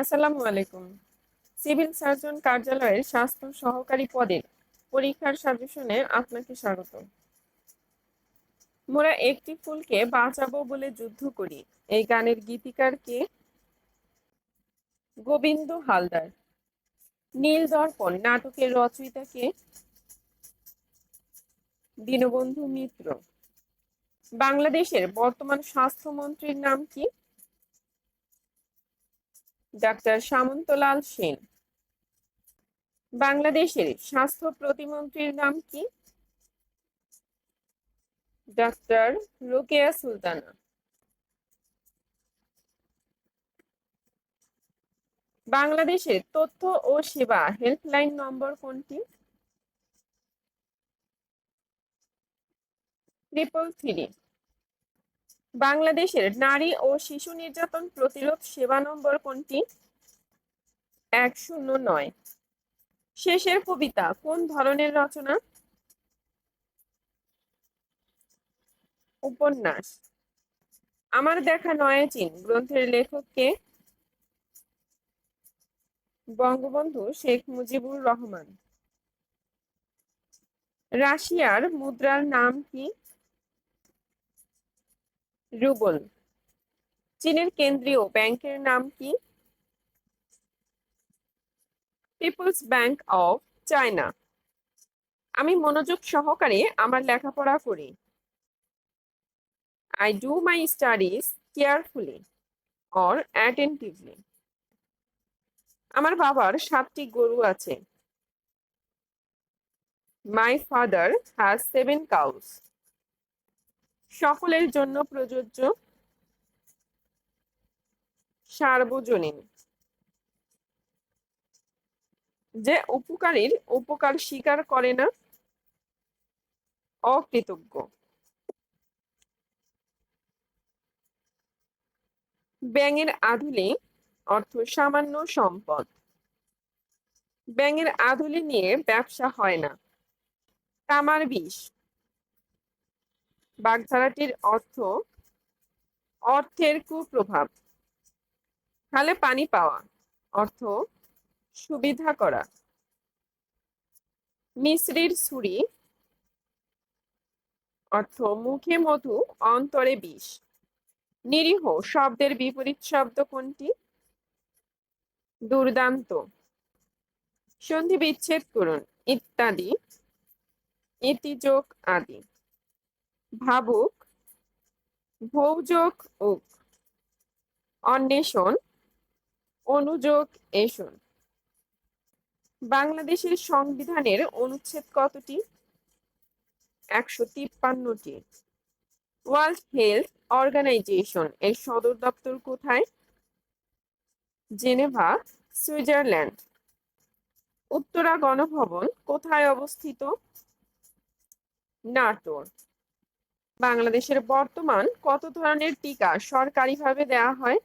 আসসালামু আলাইকুম। Civil surgeon কার্যালয়ের স্বাস্থ্য সহকারী পদের পরীক্ষার সাজেশনে আপনাকে স্বাগত। মোরা একটি ফুলকে বাঁচাবো বলে যুদ্ধ করি। এই গানের গীতিকার কে? গোবিন্দ হালদার। নীল দর্পণ নাটকের রচয়িতা কে? দীনবন্ধু মিত্র। বাংলাদেশের বর্তমান স্বাস্থ্যমন্ত্রীর নাম কি? ডাক্তার সামন্তলাল সেন। বাংলাদেশের স্বাস্থ্য প্রতিমন্ত্রীর নাম কি? ডাক্তার রোকেয়া সুলতানা। বাংলাদেশের তথ্য ও সেবা হেল্পলাইন নম্বর কোনটি? ট্রিপল থ্রি বাংলাদেশের নারী ও শিশু নির্যাতন প্রতিরোধ সেবা নম্বর কোনটি? এক শূন্য নয়। শেষের কবিতা কোন ধরনের রচনা? উপন্যাস। আমার দেখা নয়াচিন গ্রন্থের লেখককে বঙ্গবন্ধু শেখ মুজিবুর রহমান। রাশিয়ার মুদ্রার নাম কি? রুবল। চীনের কেন্দ্রীয় ব্যাংকের নাম কি? Peoples bank of China. আমি মনোযোগ সহকারে আমার লেখাপড়া করি। I do my studies carefully or attentively আমার বাবার সাতটি গরু আছে। My father has seven cows সকলের জন্য প্রযোজ্য সার্বজনীন। যে উপকারীর উপকার স্বীকার করে না, অকৃতজ্ঞ। ব্যাঙের আধুলি অর্থ সামান্য সম্পদ। ব্যাঙের আধুলি নিয়ে ব্যবসা হয় না। তামার বিষ। বাগধারাটির অর্থ অর্থের কুপ্রভাব। খালে পানি পাওয়া, অর্থ সুবিধা করা। মিশ্রির ছুরি, অর্থ মুখে মধু, অন্তরে বিষ। নিরীহ শব্দের বিপরীত শব্দ কোনটি? দুর্দান্ত। সন্ধি বিচ্ছেদ করুন, ইত্যাদি, ইতিযোগ আদি। ভাবুক, ভৌযোগ উক অন্বেষণ, অনুযোগ এসন বাংলাদেশের সংবিধানের অনুচ্ছেদ কতটি? একশো তিপ্পান্নটি। ওয়ার্ল্ড হেলথ অর্গানাইজেশন এর সদর দপ্তর কোথায়? Geneva, Switzerland. উত্তরা গণভবন কোথায় অবস্থিত? নাটোর। বাংলাদেশের বর্তমান কত ধরনের টিকা সরকারিভাবে দেওয়া হয়?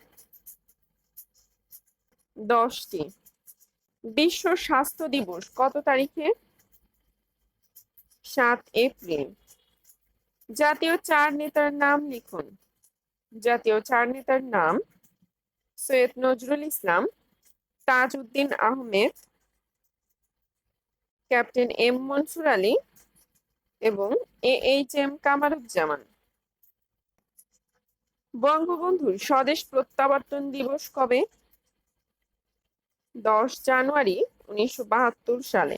দশটি। বিশ্ব স্বাস্থ্য দিবস কত তারিখে? সাত এপ্রিল। জাতীয় চার নেতার নাম লিখুন। জাতীয় চার নেতার নাম সৈয়দ নজরুল ইসলাম, তাজউদ্দিন আহমেদ, ক্যাপ্টেন এম মনসুর আলী এবং এ এইচ এম কামারুজ্জামান। বঙ্গবন্ধুর স্বদেশ প্রত্যাবর্তন দিবস কবে? দশ জানুয়ারি উনিশশো বাহাত্তর সালে।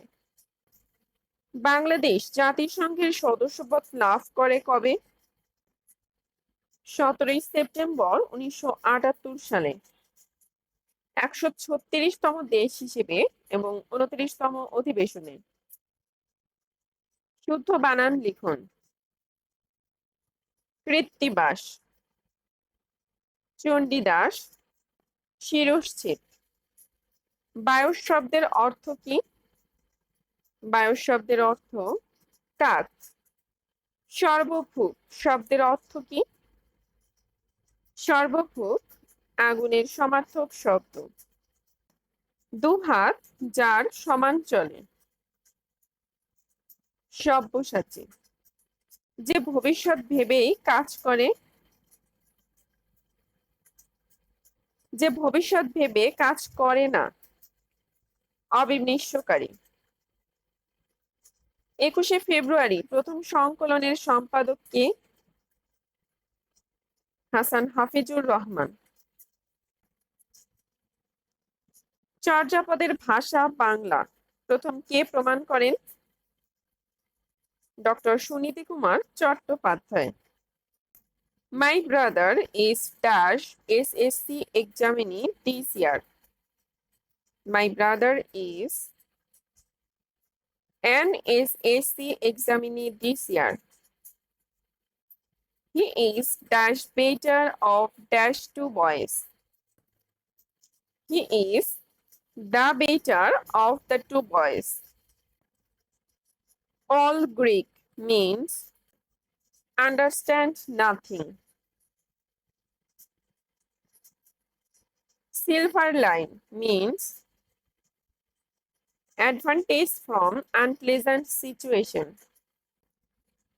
বাংলাদেশ জাতিসংঘের সদস্যপদ লাভ করে কবে? সতেরোই সেপ্টেম্বর উনিশশো আটাত্তর সালে। একশো ছত্রিশতম দেশ হিসেবে এবং উনত্রিশতম অধিবেশনে। শুদ্ধ বানান লিখুন। কৃত্তিবাস চণ্ডীদাস শিরশ্চিত বায়ুস শব্দের অর্থ কি? বায়ুস শব্দের অর্থ কাক। সর্বভূক শব্দের অর্থ কি? সর্বভূক আগুনের সমার্থক শব্দ। দুহাত যার সমান চলে সব্যসাচী যে ভবিষ্যৎ ভেবেই কাজ করে, যে ভবিষ্যৎ ভেবে কাজ করে না অবিনিশ্বকারী একুশে ফেব্রুয়ারি প্রথম সংকলনের সম্পাদক কে? হাসান হাফিজুর রহমান। চর্যাপদের ভাষা বাংলা। প্রথম কে প্রমাণ করেন? Doctor Suniti Kumar Chattopadhyay my brother is dash S S C examinee this year my brother is an SSC examinee this year. He is dash better of dash two boys. He is the better of the two boys. All Greek means understand nothing. Silver line means advantage from unpleasant situation.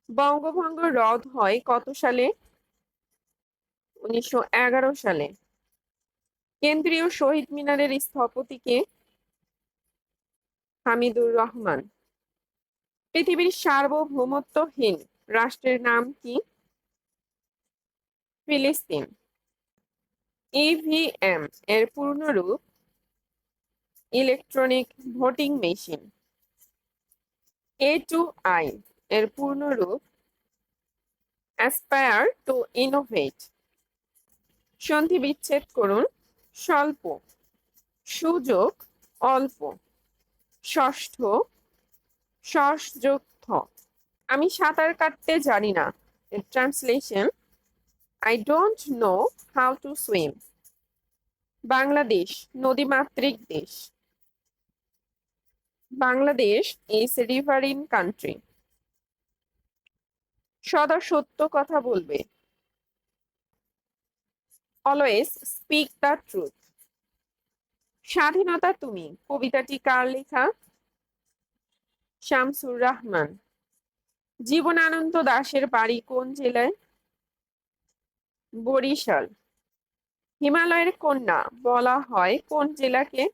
বঙ্গভঙ্গ রদ হয় কত সালে উনিশশো এগারো সালে কেন্দ্রীয় শহীদ মিনারের স্থপতিকে হামিদুর রহমান পৃথিবীর সার্বভৌমত্বহীন রাষ্ট্রের নাম কি? ফিলিস্তিন। ইভিএম এর পূর্ণরূপ electronic voting machine. A two I এর পূর্ণরূপ অ্যাসপায়ার টু ইনোভেট সন্ধি বিচ্ছেদ করুন স্বল্প, সুযোগ অল্প, ষষ্ঠ সসযুক্ত আমি সাঁতার কাটতে জানি না। Translation I don't know how to swim Bangladesh, নদীমাতৃক দেশ। বাংলাদেশ ইজ রিভারিন কান্ট্রি সদা সত্য কথা বলবে। অলওয়েজ স্পিক দ্য ট্রুথ স্বাধীনতা তুমি। কবিতাটি কার লেখা? শামসুর রহমান, জীবনানন্দ দাশের বাড়ি কোন জেলায়? বরিশাল। হিমালয়ের কন্যা, বলা হয় কোন জেলাকে?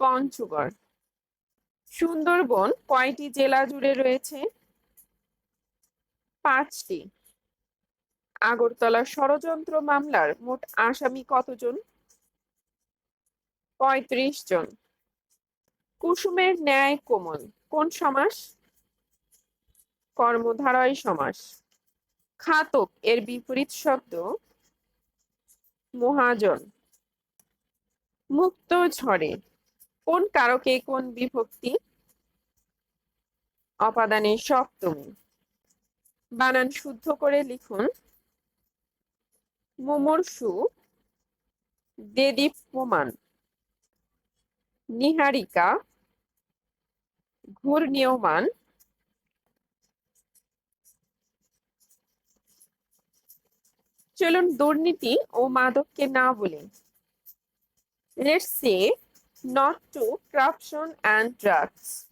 পঞ্চগড়। সুন্দরবন কয়টি জেলা জুড়ে রয়েছে? পাঁচটি। আগরতলা ষড়যন্ত্র মামলার মোট আসামি কতজন? পঁয়ত্রিশ জন। কুসুমের ন্যায় কোমল। কোন সমাস? কর্মধারয় সমাস। খাতক, এর বিপরীত শব্দ মহাজন। মুক্ত ঝড়ে। কোন কারকে কোন বিভক্তি? অপাদানে সপ্তমী। বানান শুদ্ধ করে লিখুন। মুমূর্ষু, দেদীপ্যমান। নিহারিকা ঘূর্ণীয়মান চলুন দুর্নীতি ও মাদককে না বলে let's say not to corruption and drugs.